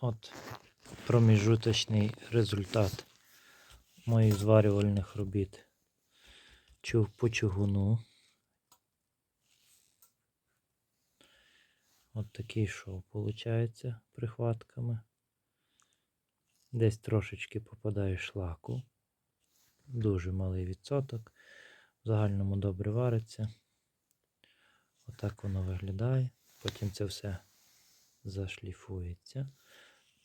От проміжуточний результат моїх зварювальних робіт. Чув по чугуну. От такий шов виходить прихватками. Десь трошечки попадає шлаку. Дуже малий відсоток. В загальному добре вариться. Отак воно виглядає. Потім це все зашліфується.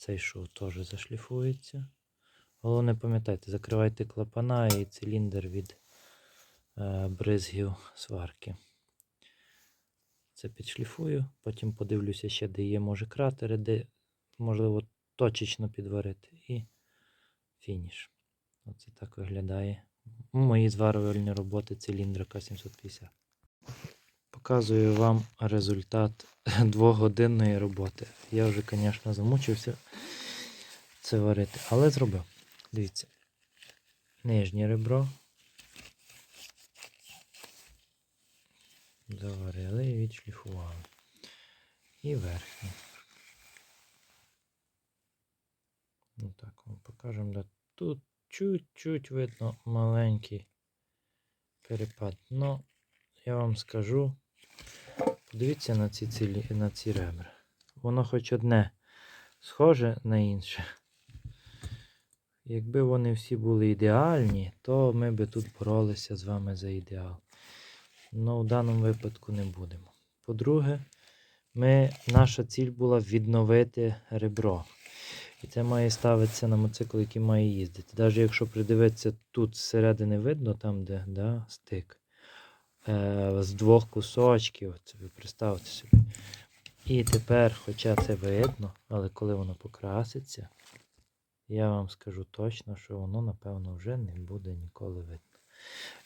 Цей шов теж зашліфується. Головне пам'ятайте, закривайте клапана і циліндр від е, бризгів сварки. Це підшліфую, потім подивлюся ще, де є, може, кратери, де можливо точечно підварити. І фініш. Оце так виглядає. Мої зварювальні роботи циліндра К750. Показую вам результат двогодинної роботи. Я вже, звісно, замучився це варити, але зробив. Дивіться. Нижнє ребро. Заварили і відшліфували. І верхнє. Ну так вам покажемо. Да. Тут чуть-чуть видно маленький перепад. Ну, я вам скажу. Подивіться на ці, цілі, на ці ребра. Воно хоч одне схоже на інше. Якби вони всі були ідеальні, то ми би тут боролися з вами за ідеал. Ну, в даному випадку не будемо. По-друге, ми, наша ціль була відновити ребро. І це має ставитися на мотоцикл, який має їздити. Навіть якщо придивитися тут зсередини видно, там, де да, стик, з двох кусочків, представте собі. І тепер, хоча це видно, але коли воно покраситься, я вам скажу точно, що воно, напевно, вже не буде ніколи видно.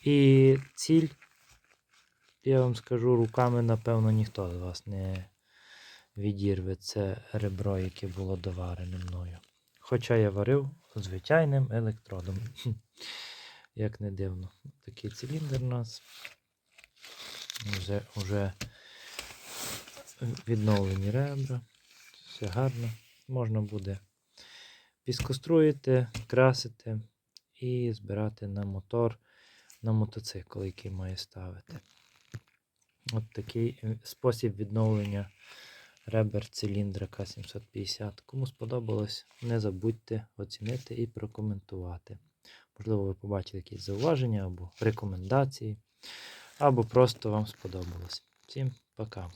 І ціль, я вам скажу, руками, напевно, ніхто з вас не відірве це ребро, яке було доварене мною. Хоча я варив звичайним електродом. Як не дивно. Такий циліндр у нас. Вже, вже відновлені ребра. Все гарно. Можна буде піскоструїти, красити і збирати на мотор, на мотоцикл, який має ставити. От такий е, спосіб відновлення ребер циліндра К750. Кому сподобалось, не забудьте оцінити і прокоментувати. Можливо, ви побачили якісь зауваження або рекомендації, або просто вам сподобалось. Всім пока!